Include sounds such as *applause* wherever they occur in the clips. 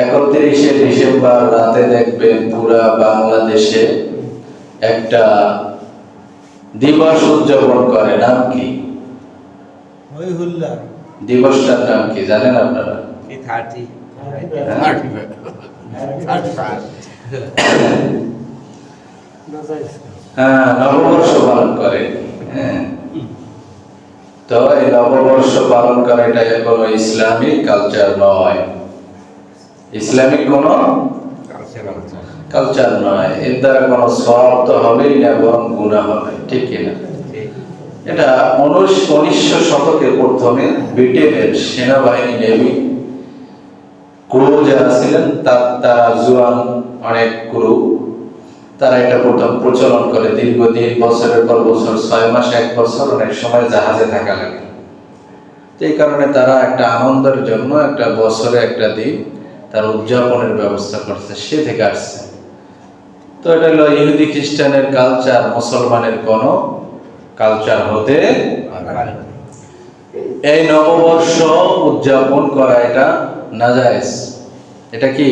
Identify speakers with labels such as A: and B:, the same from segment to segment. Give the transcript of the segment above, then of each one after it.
A: একত্রিশে ডিসেম্বর রাতে দেখবেন পুরা বাংলাদেশে একটা দিবস উদযাপন করে। নাম কি? দিবসটার নাম কি? জানেন আপনারা? হ্যাঁ নববর্ষ পালন করে। হ্যাঁ। তো এই নববর্ষ পালন করা এটা কোনো ইসলামিক কালচার নয়। ইসলামিক কোনো কালচার নয়। এর দ্বারা কোনো সব তো হবেই না, বরং গুণা হবে, ঠিক কিনা এটা উনিশ উনিশশো শতকের প্রথমে ব্রিটেনের সেনাবাহিনী নেভি ক্রু যারা ছিলেন তা- তারা জুয়ান অনেক ক্রু। তারা এটা প্রথম প্রচলন করে দীর্ঘদিন, বছরের পর বছর, ছয় মাস, এক বছর, অনেক সময় জাহাজে থাকা লাগে। তো এই কারণে তারা একটা আনন্দের জন্য একটা বছরে একটা দিন তার উদযাপনের ব্যবস্থা করছে সে থেকে আসছে। তো এটা হলো ইহুদি খ্রিস্টানের কালচার মুসলমানের কোনো কালচার হতে এই নববর্ষ উদযাপন করা এটা নাজায়েজ। এটা কি?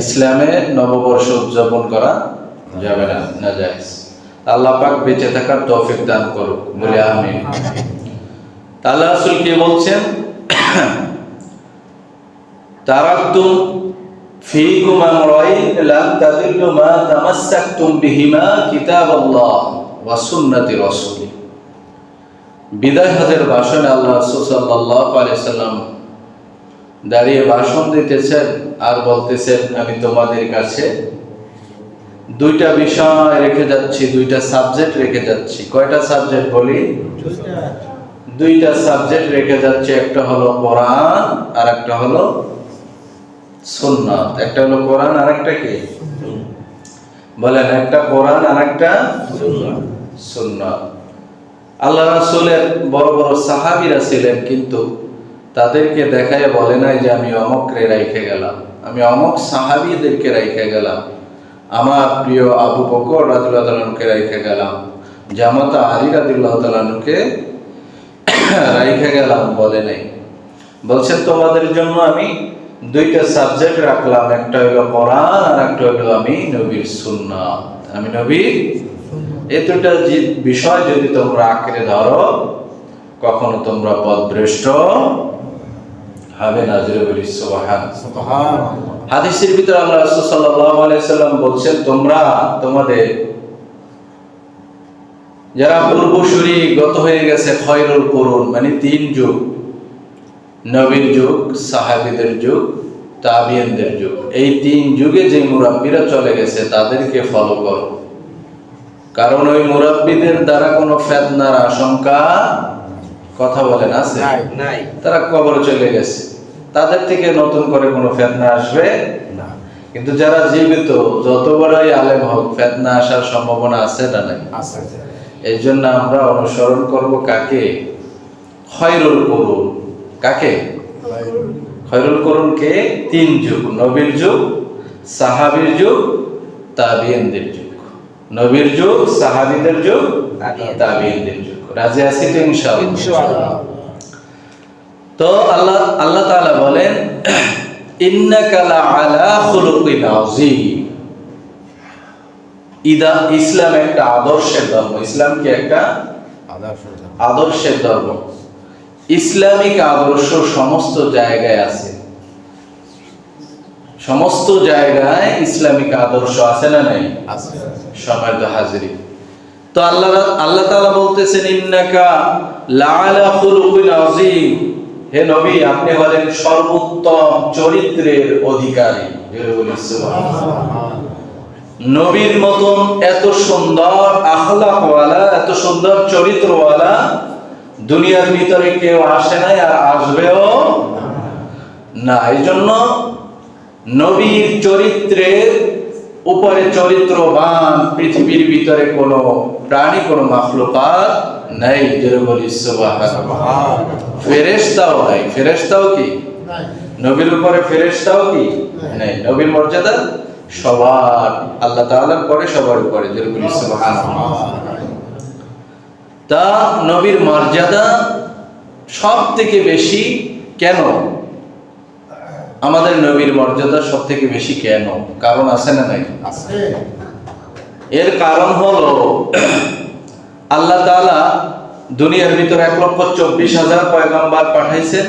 A: ইসলামে নববর্ষ উদযাপন করা যাবে না নাজায়েজ। আল্লাহ পাক বেঁচে থাকার তৌফিক দান করুক বলে আমিন। আল্লাহ রাসূল কি বলছেন তারাকতুম ফীকুম আমরাইন লাম তাদিল্লু মা তামাসসাকতুম বিহিমা কিতাবাল্লাহ ওয়া সুন্নাতি রাসূলি। বিদায় হজের ভাষণে আল্লাহ সাল্লাল্লাহু আলাইহি সাল্লাম দাঁড়িয়ে ভাষণ দিতেছেন আর বলতেছেন আমি তোমাদের কাছে দুইটা বিষয় রেখে যাচ্ছি দুইটা সাবজেক্ট রেখে যাচ্ছি। কয়টা সাবজেক্ট বলি? দুইটা সাবজেক্ট রেখে যাচ্ছে একটা হলো কোরআন আর একটা হলো সুন্নাত। একটা হলো কোরআন আর একটা কি? বলেন, একটা কোরআন আর একটা সুন্নাত। আল্লাহ রাসূলের বড় বড় সাহাবীরা ছিলেন, কিন্তু তাদেরকে দেখায় বলে নাই যে আমি অমকরে রাইখে গেলাম। আমি অমক সাহাবীদেরকে রাইখে গেলাম। আমার প্রিয় আবু বকর রাদিল্লাহু তাআলাকে রাইখে গেলাম। জামাতা আলী রাদিল্লাহু তাআলাকে *coughs* রাইখে গেলাম বলে নাই। বলছেন, তোমাদের জন্য আমি দুইটা সাবজেক্ট রাখলাম একটা হলো কোরআন আর একটা হলো আমি নবীর সুন্নাত। আমি নবী এই দুটা বিষয় যদি তোমরা আঁকড়ে ধরো কখনো তোমরা পদভ্রষ্ট হবে না জোরে সুবহান। হাদিসের ভিতরে আল্লাহ রাসূল সাল্লাল্লাহু আলাইহি সাল্লাম বলছেন তোমরা তোমাদের যারা পূর্বসূরি গত হয়ে গেছে খয়রুল করুন মানে তিন যুগ নবীর যুগ সাহাবিদের যুগ তাবিয়ানদের যুগ। এই তিন যুগে যে মুরাব্বিরা চলে গেছে তাদেরকে ফলো করো। কারণ ওই মুরাব্বিদের দ্বারা কোনো ফেতনার আশঙ্কা কথা বলেন আছে?
B: নাই
A: তারা কবর চলে গেছে। তাদের থেকে নতুন করে কোনো ফেতনা আসবে না। কিন্তু যারা জীবিত যত বড়ই আলেম হোক ফেতনা আসার সম্ভাবনা আছে না নাই? এই জন্য আমরা অনুসরণ করব কাকে? খয়রুল করুন কাকে? খয়রুল করুন কে? তিন যুগ নবীর যুগ সাহাবীর যুগ তাবিয়েনদের যুগ। নবীর যুগ সাহাবীদের যুগ। তাবিয়েনদের যুগ। রাজি আছি তো ইনশাআল্লাহ? তো আল্লাহ আল্লাহ তাআলা বলেন ইন্নাকা লাআলা খুলুকিন আযীম। ইদা ইসলাম একটা আদর্শের ধর্ম। ইসলাম কি একটা? আদর্শের ধর্ম। ইসলামিক আদর্শ সমস্ত জায়গায় আছে। সমস্ত জায়গায় ইসলামিক আদর্শ আছে না নাই? সময় তো হাজিরি। তো আল্লাহ আল্লাহ তাআলা বলতেছেন ইন্নাকা লাআলা খুলুকিন আযীম। হে নবী আপনি হলেন সর্বোত্তম চরিত্রের অধিকারী। নবীর মতন এত সুন্দর আখলাকওয়ালা এত সুন্দর চরিত্রওয়ালা দুনিয়ার ভিতরে কেউ আসে নাই আর আসবেও না। এই জন্য নবীর চরিত্রের উপরে চরিত্রবান পৃথিবীর ভিতরে কোনো প্রাণী কোনো মাখলুকাত নাই সুবহানাল্লাহ। ফেরেশতাও নাই। ফেরেশতাও কি? নবীর উপরে ফেরেশতাও কি? নাই। নবীর মর্যাদা সবার আল্লাহ তাআলার পরে সবার উপরে যেরকম সুবহানাল্লাহ। তা নবীর মর্যাদা সব থেকে বেশি কেন? আমাদের নবীর মর্যাদা সব থেকে বেশি কেন? কারণ আছে না নাই? এর কারণ হলো আল্লাহ তাআলা দুনিয়ার ভিতরে এক লক্ষ চব্বিশ হাজার পয়গম্বর পাঠাইছেন।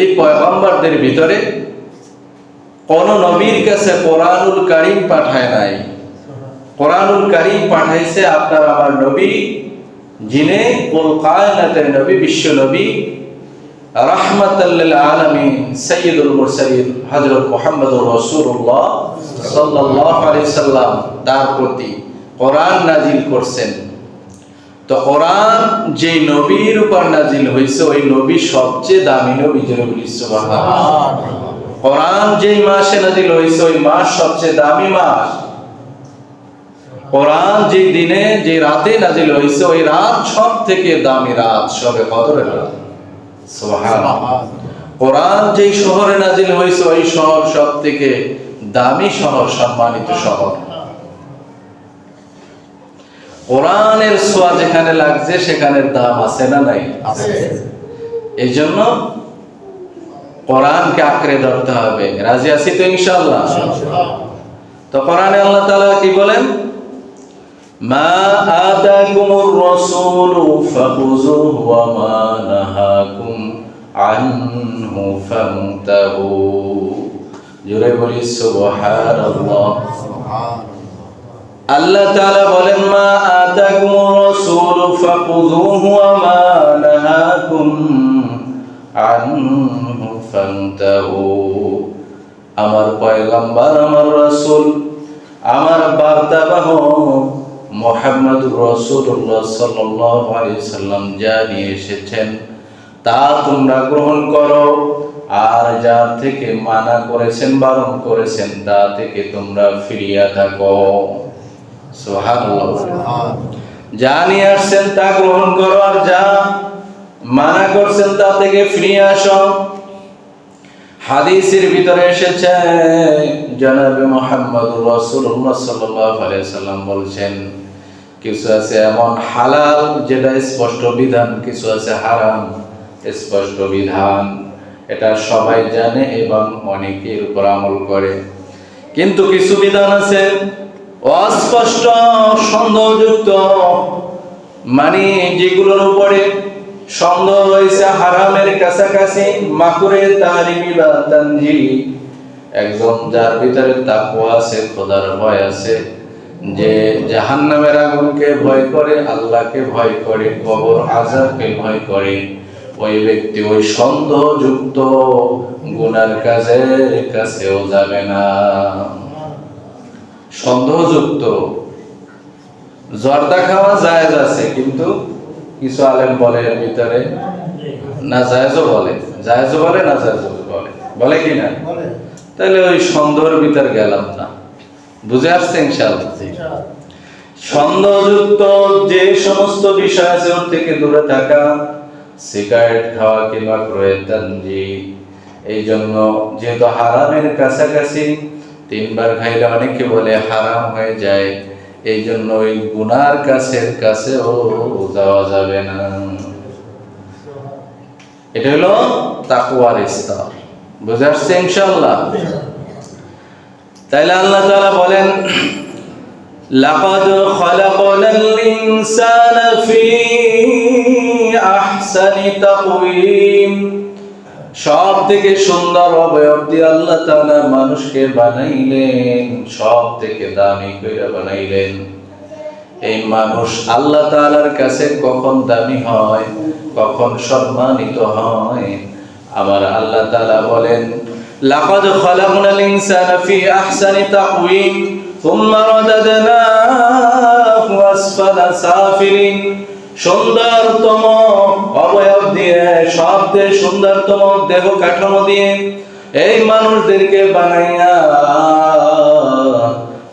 A: এই পয়গম্বরদের ভিতরে কোন নবীর কাছে কোরআনুল কারিম পাঠায় নাই। কোরআনুল কারিম পাঠাইছে আপনার আমার নবী যিনি কুল কায়নাতের নবী বিশ্ব নবী রাহমাতাল্লিল আলামিন সাইয়্যিদুল মুরসালিন হযরত মুহাম্মদুর রাসূলুল্লাহ সাল্লাল্লাহু আলাইহি সাল্লাম তার প্রতি কোরআন নাজিল করছেন। তো কোরআন যে নবীর উপর নাজিল হয়েছে ওই নবী সবচেয়ে দামি নবী যে নবী সুবহানাল্লাহ। কোরআন যেই মাসে নাজিল হয়েছে ওই মাস সবচেয়ে দামি মাস। কোরআন যে দিনে যে রাতে নাজিল হয়েছে ওই রাত সব থেকে দামি রাত সবে কদরের রাত। সুবহানাল্লাহ। কোরআন যেই শহরে নাজিল হয়েছে ওই শহর সব থেকে দামি শহর সম্মানিত শহর। কোরআনের ছোঁয়া যেখানে লাগছে সেখানের দাম আছে না নাই?
C: আছে।
A: এই জন্য কোরআনকে আঁকড়ে ধরতে হবে। রাজি আছি তো ইনশাল্লাহ তো কোরআনে আল্লাহ তাআলা কি বলেন? আতাকুমুর রাসূলু ফাখুযুহু ওয়া মা নাহাকুম আনহু ফান্তাহু জোরে বলি, সুবহানাল্লাহ। আল্লাহ তাআলা বলেন, মা আতাকুমুর রাসূলু ফাখুযুহু ওয়া মা নাহাকুম আনহু ফান্তাহু আমার পয়গম্বর, আমার রাসূল, আমার বার্তাবাহ মোহাম্মদুর রসুল্লাহ আলাইহি সাল্লাম যা নিয়ে এসেছেন তা তোমরা গ্রহণ করো। আর যার থেকে মানা করেছেন বারণ করেছেন তা থেকে তোমরা ফিরিয়া থাকো। যা নিয়ে আসছেন তা গ্রহণ করো। আর যা মানা করছেন তা থেকে ফিরিয়ে আসো। হাদিসের ভিতরে এসেছে জনাবে মোহাম্মদ আলাইহি সাল্লাম বলছেন কিছু আছে এমন হালাল, যেটা স্পষ্ট বিধান, কিছু আছে হারাম, স্পষ্ট বিধান। এটা সবাই জানে এবং অনেকের উপর আমল করে। কিন্তু কিছু বিধান আছে অস্পষ্ট, সন্দেহযুক্ত মানে যেগুলোর উপরে সন্দেহ হয়েছে হারামের কাছাকাছি, মাকুরে তারিমি একজন যার ভিতরে তাকওয়া আছে, খোদার ভয় আছে যে জাহান্নামের আগুনকে ভয় করে আল্লাহকে ভয় করে কবর আযাবকে ভয় করে। ওই ব্যক্তি ওই সন্দেহযুক্ত গুনার কাজের কাছেও যাবে না। সন্দেহযুক্ত। জর্দা খাওয়া জায়েজ আছে কিন্তু কিছু আলেম বলে এর ভিতরে না জায়েজও বলে। জায়েজও বলে না জায়েজও বলে। বলে কি না তাহলে ওই সন্দেহের ভিতর গেলাম না। বুঝে আসছে ইনশাআল্লাহ। সন্দেহযুক্ত যে সমস্ত বিষয় আছে ওর থেকে দূরে থাকা সিগারেট খাওয়া কিংবা ক্রয়েতানজি এই জন্য যেহেতু হারামের কাছাকাছি তিনবার খাইলে অনেকে বলে হারাম হয়ে যায় এই জন্য ওই গুনার কাছের কাছেও যাওয়া যাবে না। এটা হলো তাকুয়ার স্তর বুঝে আসছে ইনশাআল্লাহ। তাইলে আল্লাহ তাআলা বলেন, লাকাদ খালাকনাল ইনসানা ফি আহসানি সব থেকে সুন্দর অবয়ব দিয়ে আল্লাহ তাআলা মানুষকে বানাইলেন সব থেকে দামি কইরা বানাইলেন। এই মানুষ আল্লাহ তাআলার কাছে কখন দামি হয়, কখন সম্মানিত হয়? আমার আল্লাহ তাআলা বলেন লাকাদ খালাকনাল ইনসানা ফি আহসানি তাকওয়িম থুম্মা রাদাদনাহু আসফালা সাফিলিন সুন্দরতম অবয়ব দিয়ে সবচেয়ে সুন্দরতম দেহ কাঠামো দিয়ে এই মানুষদেরকে বানাইয়া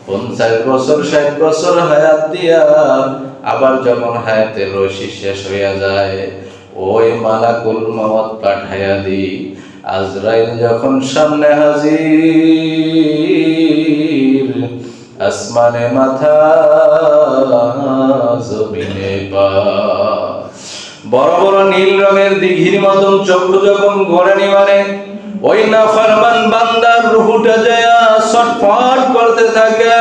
A: পঞ্চাশ বছর, ষাট বছর হায়াত দিয়া আবার যখন হায়াতের রশি শেষ হইয়া যায়, ওই মালাকুল মাওয়াত পাঠাইয়া দি আজরাইল যখন সামনে হাজির, আসমানে মাথা জমিনে পা। বড় বড় নীল রঙের দিঘির মতন চক্ষু যখন গোড়ানি মারে ওই না ফরমান বান্দার রুহুটা যায়া ছটফট করতে থাকে।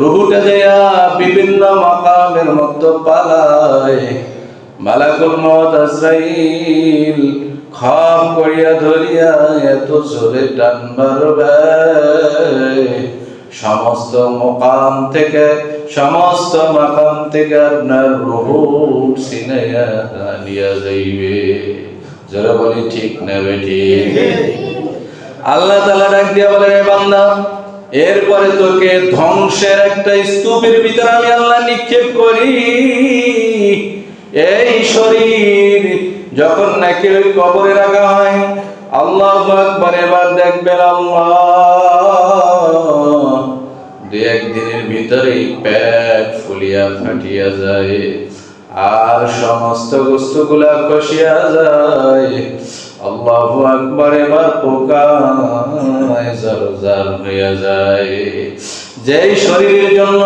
A: রুহুটা যায়া বিভিন্ন মাকামের মতো পালায়। মালাকুল মত আজরাইল, খাম করিয়া ধরিয়া এত জোরে টান মারবে। সমস্ত মোকাম থেকে, সমস্ত মাকাম থেকে আপনার রুহু সিনাইয়া নিয়ে যাইবে। যারা বলি, ঠিক নেবে ঠিক আল্লাহ তালা ডাক দিয়া বলে রে বান্দা, এরপরে তোকে ধ্বংসের একটা স্তূপের ভিতরে আমি আল্লাহ নিক্ষেপ করি। এই শরীর যখন নাকি ওই কবরে রাখা হয়, আল্লাহ আকবার, এবার দেখবেন দু একদিনের ভিতরেই পেট ফুলিয়া ফাটিয়া যায়, আর সমস্ত বস্তুগুলা খসিয়া যায়। আল্লাহু আকবার, এবার পোকায় জরজার হইয়া যায়। যেই শরীরের জন্য,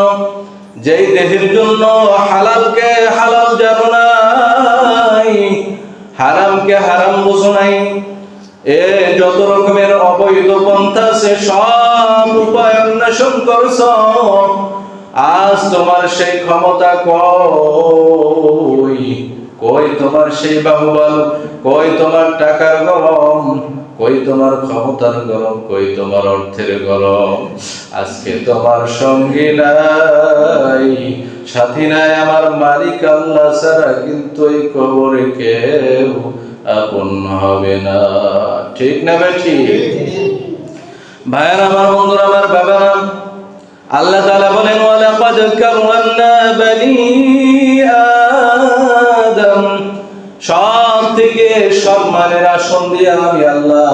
A: যেই দেহের জন্য হালালকে হালাল জানো নাই। হারামকে হারাম বুঝো নাই। এ যত রকমের অবৈধ পন্থা আছে, সব উপায় অন্বেষণ করছ। আজ তোমার সেই ক্ষমতা কই? কই তোমার সেই বাহুবল? কই তোমার টাকার গরম? কই তোমার ক্ষমতার গরম? কই তোমার অর্থের গরম? আজকে তোমার সঙ্গী নাই। সাথী নাই আমার মালিক আল্লাহ ছাড়া, কিন্তু এই কবরে কেউ আপন হবে না। ঠিক না বেঠি? ভাইয়ের, আমার বন্ধুরা, আমার বাবারা, আল্লাহ তাআলা বলেন, ওয়ালাকাদ কাররামনা বানি আদম। সব থেকে সম্মানের আসন দিয়ে আমি আল্লাহ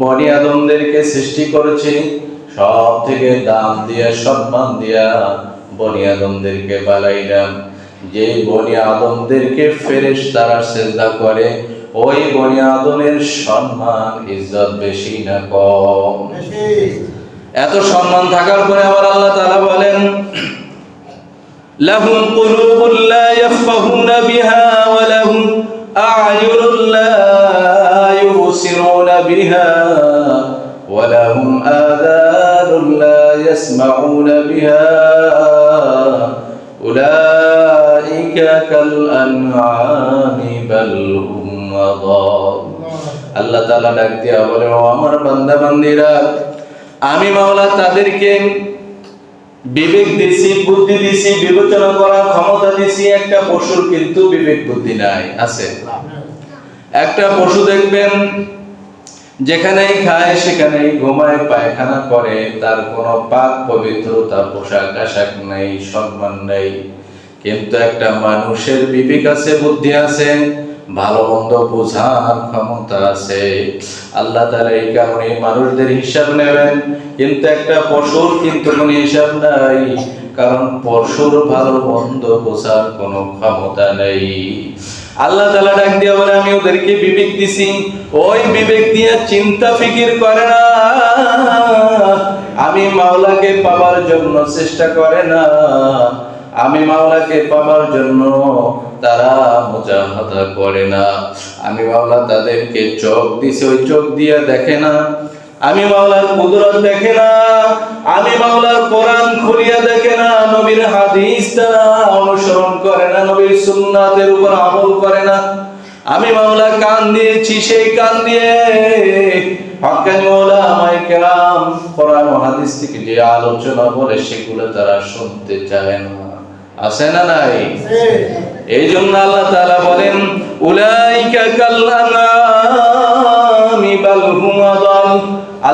A: বনি আদমদেরকে সৃষ্টি করেছি। সব থেকে দাম দিয়া, সম্মান দিয়া বনি আদমদেরকে বালাইলাম যে বনি আদমদেরকে ফেরেশ তারা সেজদা করে ওই বনি আদমের সম্মান ইজ্জত বেশি না কম। এত সম্মান থাকার পরে আবার আল্লাহ তাআলা বলেন লাহুম কুলুবুল লা ইয়াফকাহুনা বিহা ওয়া লাহুম আ'য়ুনুন লা ইউবসিরুনা বিহা ওয়া লাহুম আযানুন লা ইয়াসমাউনা বিহা। কাল আনআমি বাল হুম আযাল আল্লাহ তাআলা ডাক দিয়া বলে, ও আমার বান্দা বান্দিরা আমি মাওলা তাদেরকে বিবেক দিছি, বুদ্ধি দিছি, বিবেচনা করার ক্ষমতা দিছি, একটা পশুর কিন্তু বিবেক বুদ্ধি নাই, আছে। একটা পশু দেখবেন যেখানেই খায়, সেখানেই ঘুমায়, পায়খানা করে, তার কোনো পাক পবিত্রতা, পোশাক আশাক নেই, সম্মান নেই। কিন্তু একটা মানুষের বিবেক আছে, বুদ্ধি আছে, ভালো মন্দ বোঝার ক্ষমতা আছে। আল্লাহ তাআলা এই কারণে মানুষদের হিসাব নেবেন। কিন্তু একটা পশুর কিন্তু কোনো হিসাব নাই, কারণ পশুর ভালো মন্দ বোঝার কোনো ক্ষমতা নেই। আল্লাহ তাআলা ডাক দিয়ে বলে, আমি ওদেরকে বিবেক দিছি। ওই বিবেক দিয়ে চিন্তা ফিকির করে না। আমি মাওলাকে পাবার জন্য চেষ্টা করে না। আমি মাওলাকে পাবার জন্য তারা মুজাহাদা করে না। আমি মাওলা তাদেরকে চোখ দিছে। ওই চোখ দিয়ে দেখে না আমি মাওলার কুদরত দেখে না, আমি মাওলার কোরআন খুলিয়া দেখে না, নবীর হাদিস তারা অনুসরণ করে না, নবীর সুন্নাতের উপর আমল করে না। আমি মাওলা কান দিয়েছি, সেই কান দিয়ে হকানি মাওলা আমায় কেরাম কোরআন হাদিস থেকে যে আলোচনা বলে সেগুলো তারা শুনতে চায় না। আছে না নাই? এই জন্য আল্লাহ তাআলা বলেন, উলাইকা কাল আনামি বাল হুম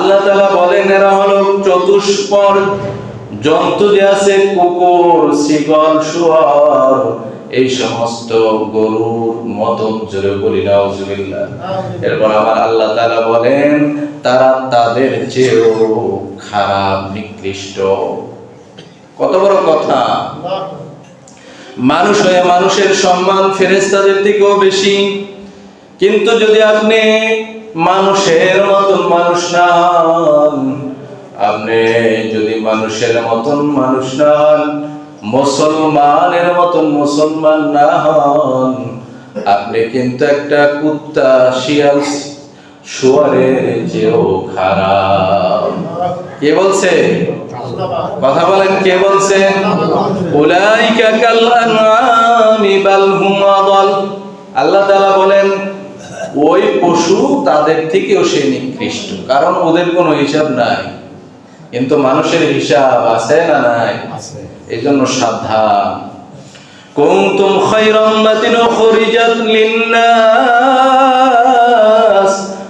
A: আল্লাহ তাআলা বলেন এরা হলো চতুষ্পর জন্তু যে আছে কুকুর শিকল শুয়ার এই সমস্ত গরুর মতন জোরে বলি নাউজুবিল্লাহ। এরপর আমার আল্লাহ তাআলা বলেন তারা তাদের চেয়েও খারাপ নিকৃষ্ট। কত বড় কথা। মানুষ হয়ে মানুষের সম্মান ফেরেস্তাদের থেকেও বেশি। কিন্তু যদি আপনি মানুষের মতন মানুষ না হন আপনি যদি মানুষের মতন মানুষ না হন মুসলমানের মতন মুসলমান না হন, আপনি কিন্তু একটা কুত্তা, শিয়াল শুয়ারের চেয়েও খারাপ। কে বলছে? কথা বলেন, কে বলছেন উলাইকা কাল আনআমি, বাল হুম আদাল। আল্লাহ তাআলা বলেন ওই পশু তাদের থেকেও সে নিকৃষ্ট কারণ ওদের কোনো হিসাব নাই। কিন্তু মানুষের হিসাব আছে না নাই? এই জন্য সাবধান। কুনতুম খায়রা উম্মাতিন উখরিজাত লিন-নাস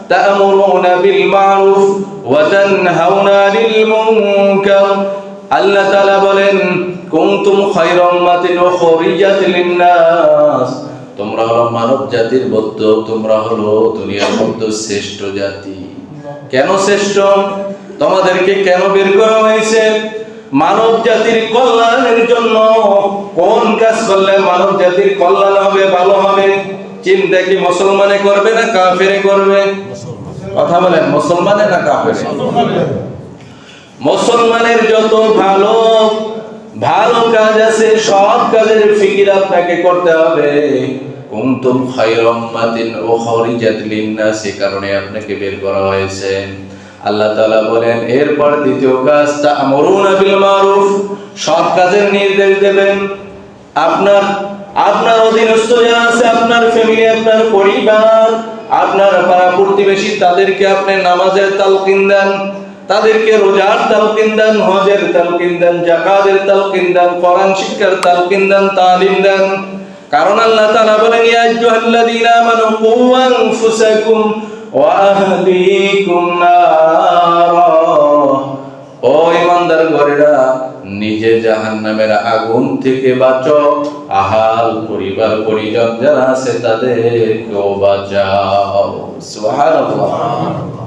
A: তা'মুরুনা বিল মা'রুফ ওয়া তানহাউনা আনিল মুনকার আল্লাহ তাআলা বলেন কুনতুম খায়রা উম্মাতিন উখরিজাত লিন-নাস তোমরা হলো মানব জাতির মধ্য তোমরা হলো দুনিয়ার মধ্যে শ্রেষ্ঠ জাতি। কেন শ্রেষ্ঠ? তোমাদেরকে কেন বের করা হয়েছে? মানব জাতির কল্যাণের জন্য কোন কাজ করলে মানব জাতির কল্যাণ হবে, ভালো হবে? চিন্তা কি মুসলমানে করবে না কাফেরে করবে? কথা বলেন, মুসলমানে না কাফেরে? মুসলমানের যত ভালো ভালো কাজ আছে, সব কাজের ফিকির আপনাকে করতে হবে। কুনতুম খায়রা উম্মাতিন উখরিজাত লিন-নাস কারণে আপনাকে বের করা হয়েছে। আল্লাহ তাআলা বলেন, এরপর দ্বিতীয় কাজ, তা'মুরুনা বিল মারুফ, সৎ কাজের নির্দেশ দেবেন। আপনার আপনার অধীনস্থ যারা আছে, আপনার ফ্যামিলি আপনার পরিবার, আপনার পাড়া প্রতিবেশী, তাদেরকে আপনি নামাজের তালকিন দেন। তাদেরকে রোজার তালকিন দেন, হজের তালকিন দেন, জাকাতের তালকিন দেন কোরআন শিক্ষার তালকিন দেন, তালিম দেন। কারণ আল্লাহ তাআলা বলেন, ইয়া আইয়ুহাল্লাযীনা আমানু কু আনফুসাকুম ওয়া আহলিকুম নারা। ও ইমানদার ঘরেরা, নিজে জাহান্নামের আগুন থেকে বাঁচো, আহাল পরিবার, পরিজন যারা আছে তাদেরকেও বাঁচাও। সুবহানাল্লাহ।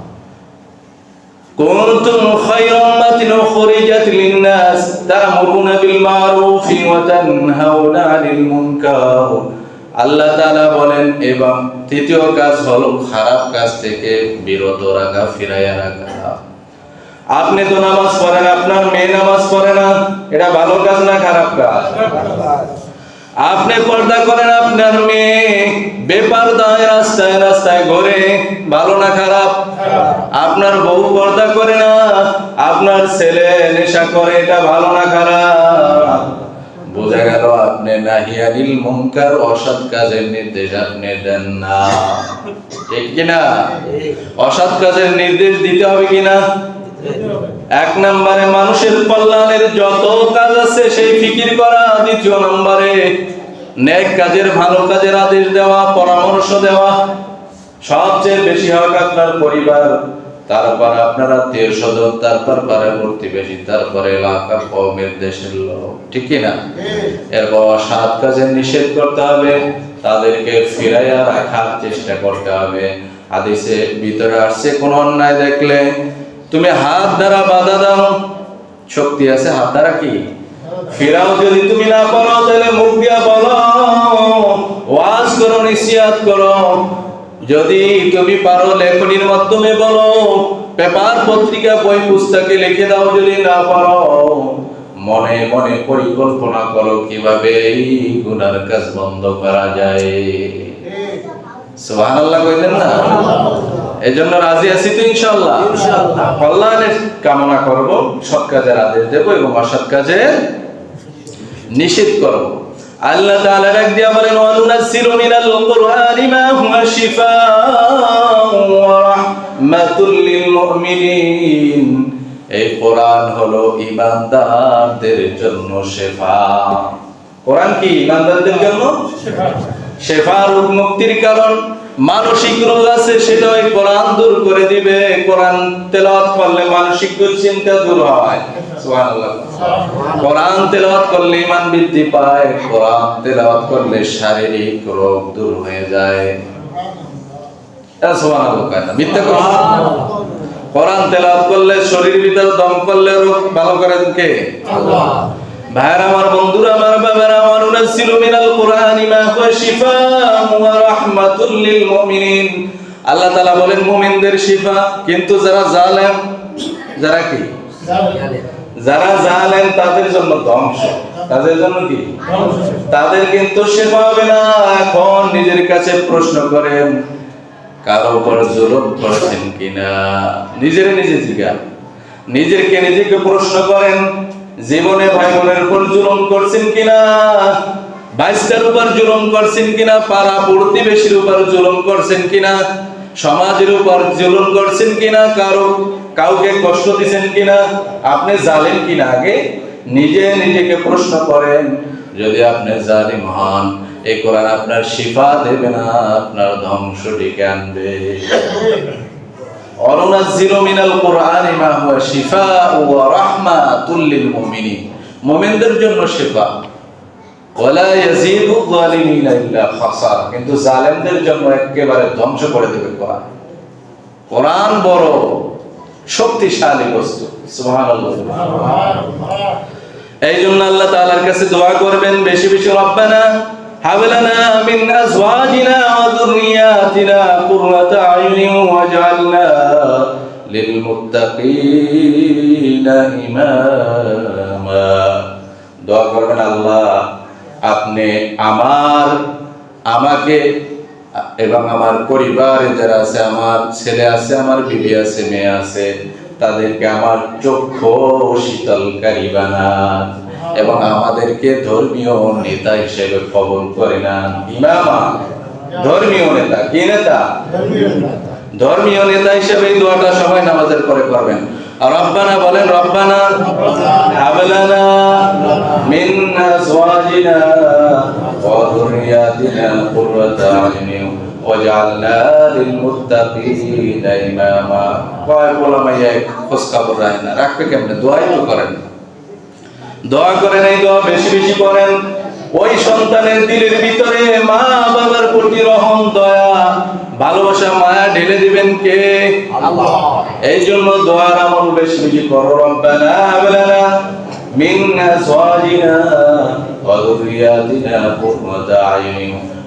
A: كنتم خير أمة أخرجت للناس تأمرون بالمعروف وتنهون عن المنكر আল্লাহ তাআলা বলেন এবং তৃতীয় কাজ হলো খারাপ কাজ থেকে বিরত রাখা ফিরাইয়া রাখা আপনি তো নামাজ পড়েন আপনার মেয়ে নামাজ পড়ে না এটা ভালো কাজ না খারাপ কাজ আপনি পর্দা করেন আপনার মেয়ে। বেপরদায় রাস্তায় রাস্তায় ঘোরে। ভালো না খারাপ? আপনার বউ পর্দা করে না। আপনার ছেলে নেশা করে এটা ভালো না খারাপ? বোঝা গেল আপনি নাহিয়ানিল মুনকার অসৎ কাজের নির্দেশ আপনি দেন না। ঠিক কিনা? অসৎ কাজের নির্দেশ দিতে হবে কিনা? এক নম্বরে মানুষের কল্যাণের যত কাজ আছে, সেই ফিকির করা দ্বিতীয় নম্বরে নেক কাজের ভালো কাজের আদেশ দেওয়া, পরামর্শ দেওয়া। সবচেয়ে বেশি হক আপনার পরিবার, তারপর আপনার আত্মীয় স্বজন, তারপর পাড়া প্রতিবেশী, তারপরে এলাকা কমের দেশের লোক, ঠিক না এরপর সাত কাজের নিষেধ করতে হবে, তাদেরকে ফিরাইয়া রাখার চেষ্টা করতে হবে। হাদিসে ভিতরে আসছে, কোন অন্যায় দেখলে তুমি হাত দ্বারা বাধা দাও। শক্তি আছে হাত দ্বারা কি? ফিরাও যদি তুমি না পারো তাহলে মুখ দিয়া বলো। ওয়াজ করো নিসিয়াত করো। যদি তুমি পারো লেখনির মাধ্যমে বলো। পেপার পত্রিকা বই পুস্তকে লিখে দাও যদি না পারো। মনে মনে পরিকল্পনা করো কীভাবে এই গুনার কাজ বন্ধ করা যায়। সুবহানাল্লাহ কইলেন না? এজন্য রাজি আছি তো ইনশাআল্লাহ।
C: ইনশাআল্লাহ।
A: কল্যাণের কামনা করব সৎ কাজের আদেশ দেব এবং অসৎ কাজের নিষেধ করব। আল্লাহ তাআলা ডাক দিয়া বলেন ওয়া নুনাজ্জিলু মিনাল কুরআনি মা হুয়া শিফাa'un ওয়া রাহমাতুল লিল মুমিনিন। এই কোরআন হলো ঈমানদারদের জন্য শেফা। কোরআন কি? ঈমানদারদের জন্য? শেফা রোগ মুক্তির কারণ। মানসিক রোগ আছে সেটা ওই কোরআন দূর করে দিবে। কোরআন তেলাওয়াত করলে মানসিক দুশ্চিন্তা দূর হয়। সুবহানাল্লাহ। কোরআন তেলাওয়াত করলে বৃদ্ধি পায় কোরআন তেলাওয়াত করলে শারীরিক রোগ দূর হয়ে যায়। এটা সুবহানাল্লাহ কয় মিথ্যা কথা? কোরআন তেলাওয়াত করলে শরীর ভিতর দম করলে রোগ ভালো করে কে?
C: আল্লাহ।
A: ভাইয়ের আমার বন্ধুরা আমার বাবারা কুরআনি মা হুয়া শিফাa'un ওয়া রাহমাতুল লিল মুমিনিন আল্লাহ তাআলা বলেন, মুমিনদের শিফা, কিন্তু যারা জালেম, যারা কি? যারা জালেম, তাদের জন্য ধ্বংস। তাদের জন্য কি? তাদের কিন্তু শেফা হবে না। এখন নিজের কাছে প্রশ্ন করেন, কারও উপর জুলুম করেছেন কিনা? নিজের নিজে জিজ্ঞা নিজেকে নিজেকে প্রশ্ন করেন জীবনে ভাই বোনের উপর জুলুম করছেন কিনা? বাইশটার উপর জুলুম করছেন কিনা? পাড়া প্রতিবেশীর উপর জুলুম করছেন কিনা? সমাজের উপর জুলুম করছেন কিনা? কারও কাউকে কষ্ট দিছেন কিনা? আপনি জানেন কিনা? আগে নিজে নিজেকে প্রশ্ন করেন, যদি আপনি জালিম হন, এই কোরআন আপনার শিফা দেবে না, আপনার ধ্বংস ডেকে আনবে। অরুণাজিল মিনাল কোরআন মা হুয়া শিফা ওয়া রাহমাতুল লিল মুমিনিন। মুমিনদের জন্য শিফা। ওয়ালা ইয়াজিদু যালিমিনা ইল্লা খাসার। কিন্তু জালেমদের জন্য একেবারে ধ্বংস করে দেবে কোরআন। কোরআন বড় শক্তিশালী বস্তু। সুবহানাল্লাহ। এই জন্য আল্লাহ তাআলার কাছে দোয়া করবেন বেশি বেশি রব্বানা আজওয়াজিনা ওয়া যুররিয়াতিনা কুররাতা আয়ুনিন ওয়াজআলনা লিল মুত্তাকিনা ইমামা দোয়া করবেন আল্লাহ, আপনি আমার, আমাকে এবং আমার পরিবারে যারা আছে, আমার ছেলে আছে, আমার বিবি আছে, মেয়ে আছে তাদেরকে আমার চক্ষু শীতলকারী বানান এবং আমাদেরকে ধর্মীয় নেতা হিসেবে কবল করে নেন। ইমামা ধর্মীয় নেতা। কি নেতা? ধর্মীয় নেতা। হিসেবে এই দোয়াটা সবাই নামাজের পরে করবেন। আর রব্বানা বলেন রব্বানা হাবলানা মিন আজওয়াজিনা ওয়া যুররিয়াতিনা কুররাতা আয়ুনিন ওয়াজআলনা লিল মুত্তাকিনা কয় বলা খোঁজ খবর রাখে না। রাখবে কেমনে? দোয়াই তো করেন। দোয়া করেন এই দোয়া বেশি বেশি করেন। ওই সন্তানের দিলের ভিতরে মা বাবার প্রতি রহম দয়া ভালোবাসা মায়া ঢেলে দিবেন কে? এই জন্য দোয়ার আমল বেশি বেশি করো। রব্বানা হাবলানা মিন আজওয়াজিনা ওয়া যুররিয়াতিনা কুররাতা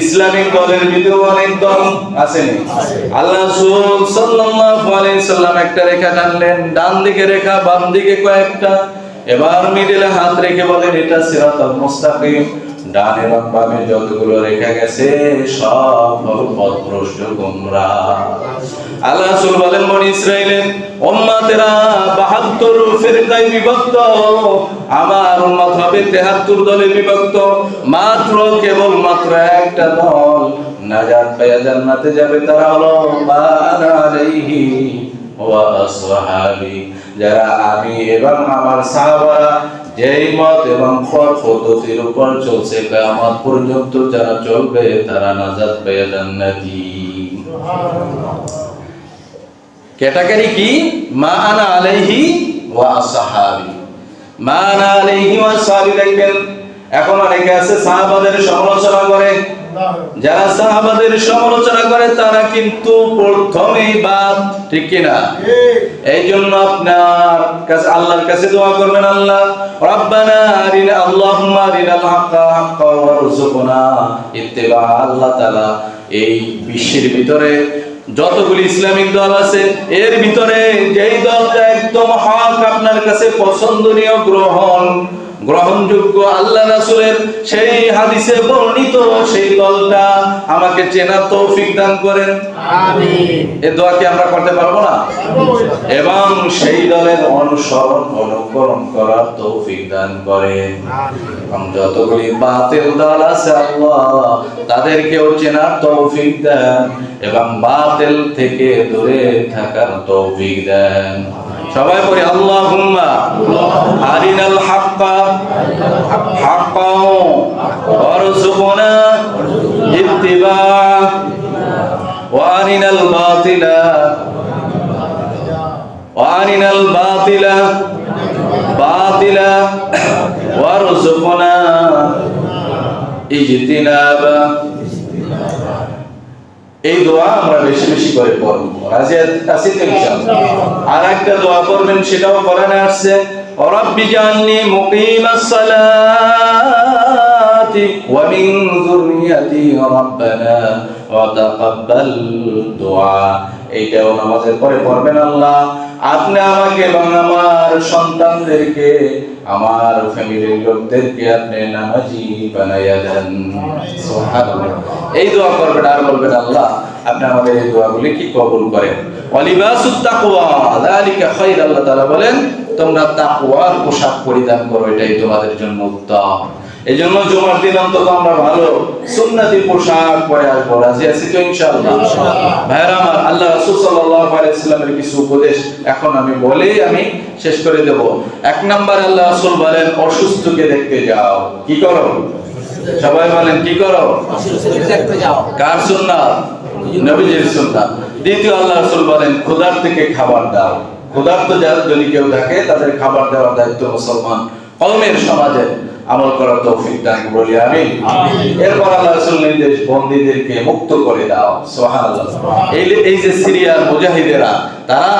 A: ইসলামিক দলের ভিতরে অনেক দল আছে আল্লাহ রাসূল সাল্লাল্লাহু আলাইহি সাল্লাম একটা রেখা টানলেন ডান দিকে রেখা বাম দিকে কয়েকটা, এবার মিডিলে হাত রেখে বলেন, এটা সিরাতাল মুস্তাকিম। ডানে এবং বামে যতগুলো রেখা গেছে, সব হল পথভ্রষ্ট গোমরাহ আল্লাহ রাসূল বলেন, বনি ইসরাইলের উম্মতেরা 72 ফিরকায় বিভক্ত। আমার উম্মত হবে 73 দলে বিভক্ত। মাত্র কেবল মাত্র একটা দল নাজাত পেয়ে জান্নাতে যাবে, তারা হলো মান ওয়া আসহাবি। যারা আমি এবং আমার সাহাবারা যেই মত এবং পদ্ধতির উপর চলছে পর্যন্ত যারা চলবে তারা নাজাদ পেয়ে জান্নাতি। ক্যাটাগরি কি? মা আনা আলাইহি ওয়া আসহাবি মা আনা আলাইহি ওয়া দেখবেন এখন অনেকে আছে সাহাবাদের সমালোচনা করে যারা সাহাবাদের সমালোচনা করে তারা কিন্তু প্রথমেই বাদ ঠিক কিনা? এই জন্য আপনার কাছে আল্লাহর কাছে দোয়া করবেন আল্লাহ রব্বানা আরিনা আল্লাহুম্মা আরিনাল হাক্কা হাক্কা ইত্তিবা আল্লাহ তাআলা এই বিশ্বের ভিতরে যতগুলি ইসলামিক দল আছে এর ভিতরে যেই দলটা একদম হক আপনার কাছে পছন্দনীয় গ্রহণ গ্রহণযোগ্য আল্লাহ রাসূলের সেই হাদিসে বর্ণিত সেই দলটা আমাকে চেনার তৌফিক দান করেন। এ দোয়া কি আমরা করতে পারব না? এবং সেই দলের অনুসরণ অনুকরণ করার তৌফিক দান করেন। যতগুলি বাতিল দল আছে আল্লাহ তাদেরকেও চেনার তৌফিক দেন এবং বাতিল থেকে দূরে থাকার তৌফিক দেন। সবাই পড়ি আল্লাহ হুম্মা আরিনাল হাক্কা হাক্কাও অরসুকুনা ইত্তিবা ওয়ারিনাল বাতিলা ওয়ারিনাল বাতিলা বাতিলা ওয়ারসুকুনা ইজতিনাবা এই দোয়া আমরা বেশি বেশি করে আর একটা দোয়া সেটাও আসছে। ওয়া মিন রাব্বানা ওয়া তাকাব্বাল দোয়া। এইটাও নামাজের পরে পড়বেন আল্লাহ। আপনি আমাকে এবং আমার সন্তানদেরকে, আমার ফ্যামিলির লোকদেরকে আপনি নামাজি বানাইয়া দেন। এই দোয়া করবেন আর বলবেন, আল্লাহ, আপনি আমাদের এই দোয়াগুলি কি কবুল করেন। ওয়ালিবাসুত তাকওয়া, যালিকা খায়র আল্লাহ তাআলা বলেন, তোমরা তাকওয়ার পোশাক পরিধান করো, এটাই তোমাদের জন্য উত্তম। এই জন্য জুমার দিন অন্তত আমরা ভালো সুন্নতি পোশাক পরে আসব রাজি আছি তো ইনশাআল্লাহ। ভাইরা আমার আল্লাহ রাসূল সাল্লাল্লাহু আলাইহি সাল্লামের কিছু উপদেশ এখন আমি আমি শেষ করে দেব। এক নাম্বার আল্লাহ রাসূল বলেন অসুস্থকে দেখতে যাও। কি করো? সবাই বলেন কি করো?
B: দেখতে যাও।
A: কার সুন্নাত? নবীজির সুন্নাত। দ্বিতীয় আল্লাহ রাসূল বলেন খোদার থেকে খাবার দাও। খোদার তো যারা যদি কেউ থাকে তাদের খাবার দেওয়ার দায়িত্ব মুসলমান কওমের সমাজে আমল করার তৌফিক দান বলি আমি এরপর আল্লাহ রাসূল নির্দেশ বন্দীদেরকে মুক্ত করে দাও। সুবহানাল্লাহ। এই এই যে সিরিয়ার মুজাহিদেরা তারা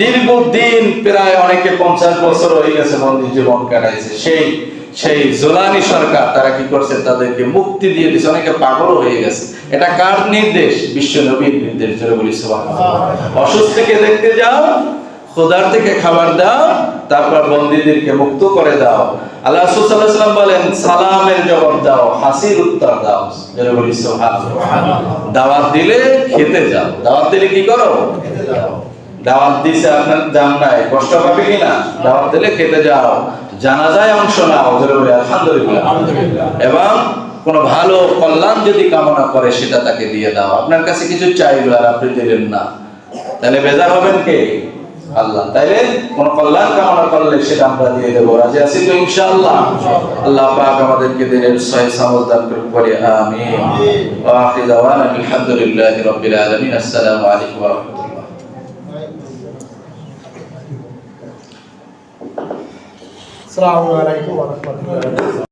A: দীর্ঘদিন প্রায় অনেকে পঞ্চাশ বছর হয়ে গেছে বন্দী জীবন কাটাইছে। সেই সেই জোলানি সরকার তারা কি করছে? তাদেরকে মুক্তি দিয়ে দিয়েছে অনেকে পাগল হয়ে গেছে। এটা কার নির্দেশ? বিশ্ব নবীর নির্দেশ জোরে বলি সুবহানাল্লাহ। অসুস্থকে দেখতে যাও খোদার থেকে খাবার দাও তারপর বন্দীদেরকে মুক্ত করে দাও। আল্লাহ ওয়াসাল্লাম বলেন সালামের জবাব দাও হাসির উত্তর দাও। দাওয়াত দিলে খেতে যাও। দাওয়াত দিলে কি করো? দাওয়াত দিছে আপনার দাম নাই কষ্ট পাবে কিনা? দাওয়াত দিলে খেতে যাও। জানাজায় অংশ নাও আলহামদুলিল্লাহ। এবং কোন ভালো কল্যাণ যদি কামনা করে সেটা তাকে দিয়ে দাও। আপনার কাছে কিছু চাইলো আর আপনি দিলেন না। তাহলে বেজার হবেন কে? আল্লাহ। তাইলে কোন কল্যাণ কামনা করলে সেটা আমরা দিয়ে দেবো। রাজি আছি তো ইনশাআল্লাহ? আল্লাহ পাক আমাদেরকে দিনের সহি সামল দান বলি আমিন। ওয়া আখির দাওয়ানা আলহামদুলিল্লাহি রাব্বিল আলামিন। আসসালামু আলাইকুম ওয়া রাহমাতুল্লাহ।
B: আসসালামু আলাইকুম ওয়া রাহমাতুল্লাহি।